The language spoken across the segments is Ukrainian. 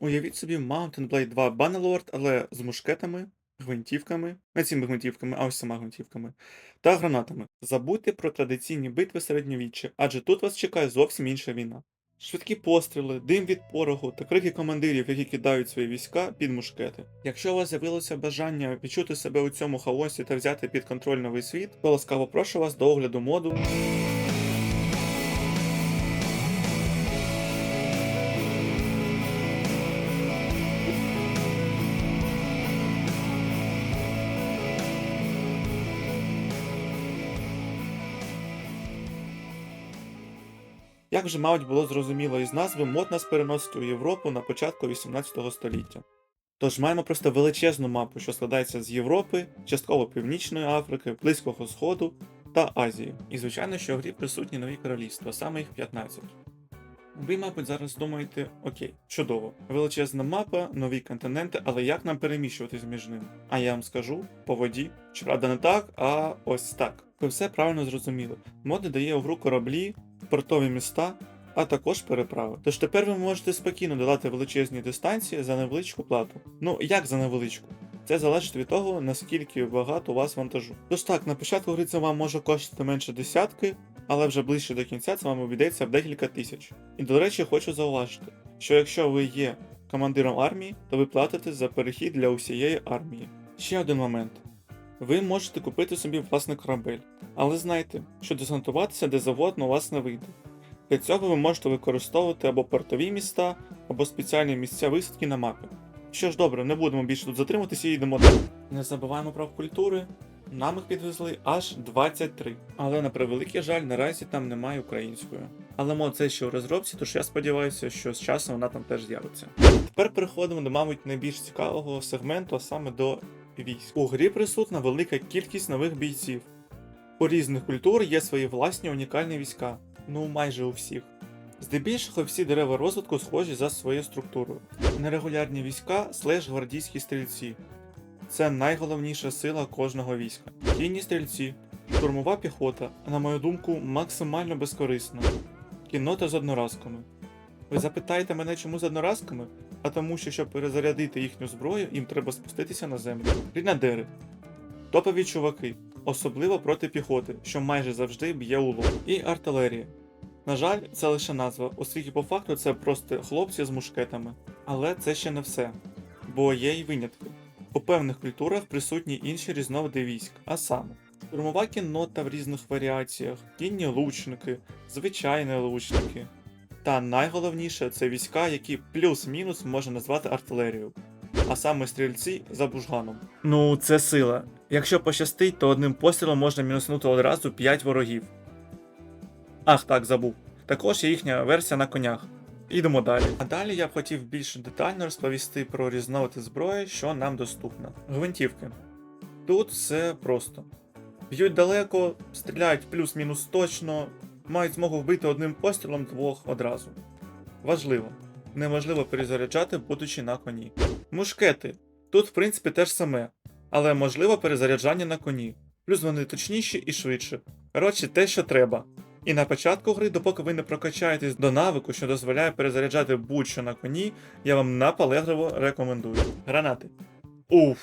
Уявіть собі Mountain Blade 2 Bannerlord, але з мушкетами, гвинтівками, не цими гвинтівками, а ось сама гвинтівками, та гранатами. Забудьте про традиційні битви середньовіччя, адже тут вас чекає зовсім інша війна. Швидкі постріли, дим від пороху та крики командирів, які кидають свої війська під мушкети. Якщо у вас з'явилося бажання відчути себе у цьому хаосі та взяти під контроль новий світ, то ласкаво прошу вас до огляду моду. Як вже, мабуть, було зрозуміло із назви, мод нас переносить у Європу на початку 18 століття. Тож маємо просто величезну мапу, що складається з Європи, частково Північної Африки, Близького Сходу та Азії. І звичайно, що в грі присутні нові королівства, саме їх 15. Ви, мабуть, зараз думаєте, окей, чудово, величезна мапа, нові континенти, але як нам переміщуватись між ними? А я вам скажу по воді. Щоправда, не так, а ось так. Ви все правильно зрозуміли. Мод дає у гру кораблі, портові міста, а також переправи. Тож тепер ви можете спокійно долати величезні дистанції за невеличку плату. Ну як за невеличку? Це залежить від того, наскільки багато у вас вантажу. Тож так, на початку гри це вам може коштувати менше десятки, але вже ближче до кінця це вам обійдеться в декілька тисяч. І до речі, хочу зауважити, що якщо ви є командиром армії, то ви платите за перехід для усієї армії. Ще один момент. Ви можете купити собі власний корабель, але знайте, що десантуватися де завгодно у вас не вийде. Для цього ви можете використовувати або портові міста, або спеціальні місця висадки на мапі. Що ж добре, не будемо більше тут затримуватися і йдемо далі. Не забуваємо про культури. Нам їх підвезли аж 23. Але на превеликий жаль, наразі там немає української. Але мод це ще у розробці, тож я сподіваюся, що з часом вона там теж з'явиться. Тепер переходимо до, мабуть, найбільш цікавого сегменту, а саме до військ. У грі присутна велика кількість нових бійців. У різних культур є свої власні унікальні війська, ну майже у всіх. Здебільшого всі дерева розвитку схожі за своєю структурою. Нерегулярні війська слеш гвардійські стрільці. Це найголовніша сила кожного війська. Кінні стрільці, штурмова піхота, на мою думку, максимально безкорисна. Кіннота з одноразками. Ви запитаєте мене, чому з одноразками? А тому, що щоб перезарядити їхню зброю, їм треба спуститися на землю. Грінадери. Топові чуваки, особливо проти піхоти, що майже завжди б'є у лоб. І артилерія. На жаль, це лише назва, оскільки по факту це просто хлопці з мушкетами. Але це ще не все, бо є й винятки. У певних культурах присутні інші різновиди військ, а саме штурмова кіннота в різних варіаціях, кінні лучники, звичайні лучники. Та найголовніше це війська, які плюс-мінус можна назвати артилерією, а саме стрільці за бужганом. Ну, це сила. Якщо пощастить, то одним пострілом можна мінуснути одразу 5 ворогів. Ах, так, забув. Також є їхня версія на конях. Ідемо далі. А далі я б хотів більш детально розповісти про різновиди зброї, що нам доступна. Гвинтівки. Тут все просто. Б'ють далеко, стріляють плюс-мінус точно, мають змогу вбити одним пострілом двох одразу. Важливо, неможливо перезаряджати, будучи на коні. Мушкети. Тут, в принципі, теж саме, але можливо перезаряджання на коні. Плюс вони точніші і швидше. Коротше, те, що треба. І на початку гри, допоки ви не прокачаєтесь до навику, що дозволяє перезаряджати будь-що на коні, я вам наполегливо рекомендую. Гранати. Уф,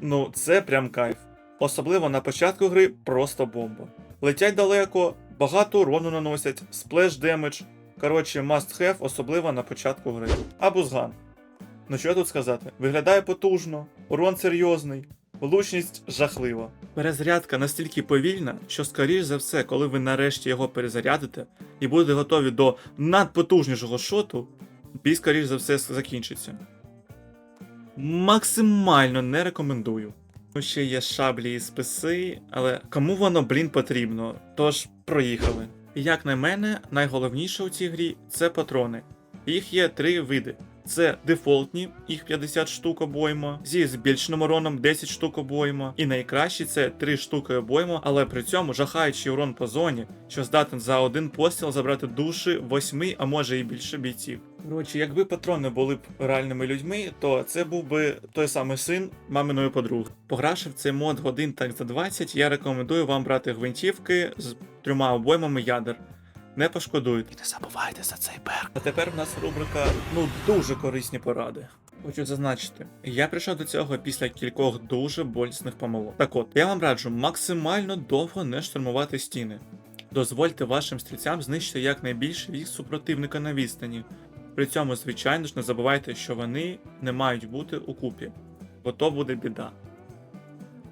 ну це прям кайф. Особливо на початку гри просто бомба. Летять далеко, багато урону наносять, сплеш демедж. Коротше, must have, особливо на початку гри. А бузган. Ну що тут сказати? Виглядає потужно, урон серйозний, влучність жахлива. Перезарядка настільки повільна, що, скоріш за все, коли ви нарешті його перезарядите і будете готові до надпотужнішого шоту, бій, скоріш за все, закінчиться. Максимально не рекомендую. Ну, Ще є шаблі і списи, але кому воно, блін, потрібно? Тож, проїхали. Як на мене, найголовніше у цій грі це патрони. Їх є три види. Це дефолтні, їх 50 штук обойма, зі збільшеним уроном 10 штук обойма. І найкращі це 3 штуки обойма, але при цьому жахаючий урон по зоні, що здатен за один постріл забрати душі 8, а може і більше бійців. Коротше, якби патрони були б реальними людьми, то це був би той самий син маминої подруги. Погравши в цей мод годин так за 20, я рекомендую вам брати гвинтівки з трьома обоймами ядер. Не пошкодуєте. І не забувайте за цей перк. А тепер в нас рубрика ну дуже корисні поради. Хочу зазначити, я прийшов до цього після кількох дуже болісних помилок. Так от, я вам раджу максимально довго не штурмувати стіни. Дозвольте вашим стрільцям знищити якнайбільше військ супротивника на відстані. При цьому, звичайно ж, не забувайте, що вони не мають бути у купі, бо то буде біда.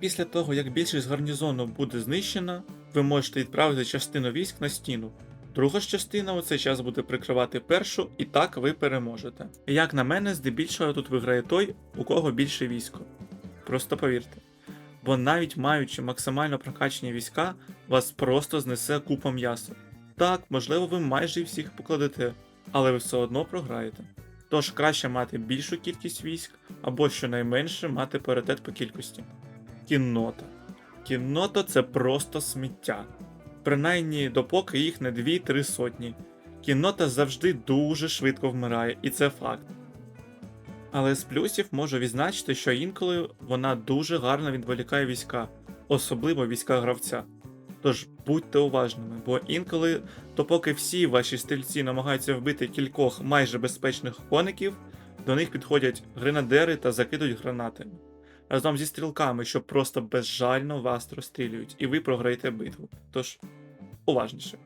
Після того, як більшість гарнізону буде знищена, ви можете відправити частину військ на стіну. Друга ж частина у цей час буде прикривати першу, і так ви переможете. Як на мене, здебільшого тут виграє той, у кого більше військо. Просто повірте. Бо навіть маючи максимально прокачані війська, вас просто знесе купа м'яса. Так, можливо, ви майже всіх покладете, але ви все одно програєте. Тож краще мати більшу кількість військ, або щонайменше мати паритет по кількості. Кіннота. Кіннота це просто сміття. Принаймні допоки їх не 2-3 сотні. Кіннота завжди дуже швидко вмирає, і це факт. Але з плюсів можу відзначити, що інколи вона дуже гарно відволікає війська, особливо війська гравця. Тож будьте уважними, бо інколи, допоки всі ваші стрільці намагаються вбити кількох майже безпечних коників, до них підходять гренадери та закидують гранатами. Разом зі стрілками, що просто безжально вас розстрілюють, і ви програєте битву. Тож уважніше.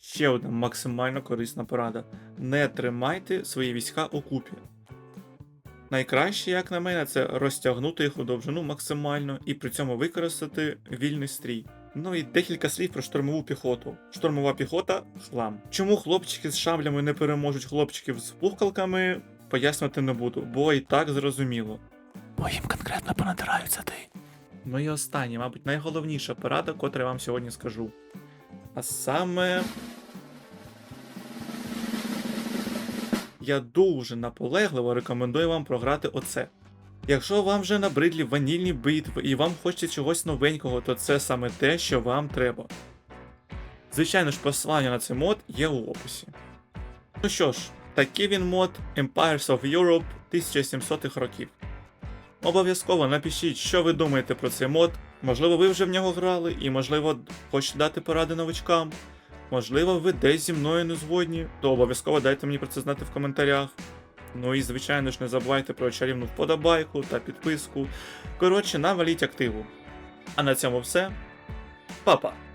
Ще одна максимально корисна порада: не тримайте свої війська у купі. Найкраще, як на мене, це розтягнути їх у довжину максимально і при цьому використати вільний стрій. Ну і декілька слів про штурмову піхоту. Штурмова піхота хлам. Чому хлопчики з шаблями не переможуть хлопчиків з пухкалками, пояснювати не буду, бо і так зрозуміло. Бо їм конкретно понадираються ти. Ну і останнє, мабуть, найголовніша порада, котру я вам сьогодні скажу. А саме. Я дуже наполегливо рекомендую вам програти оце. Якщо вам вже набридлі ванільні битви і вам хочеться чогось новенького, то це саме те, що вам треба. Звичайно ж, посилання на цей мод є у описі. Ну що ж, такий він мод Empires of Europe 1700-х років. Обов'язково напишіть, що ви думаєте про цей мод. Можливо, ви вже в нього грали, і можливо хочете дати поради новичкам. Можливо, ви десь зі мною не згодні, то обов'язково дайте мені про це знати в коментарях. Ну і звичайно ж не забувайте про чарівну вподобайку та підписку. Коротше, наваліть активу. А на цьому все. Па-па!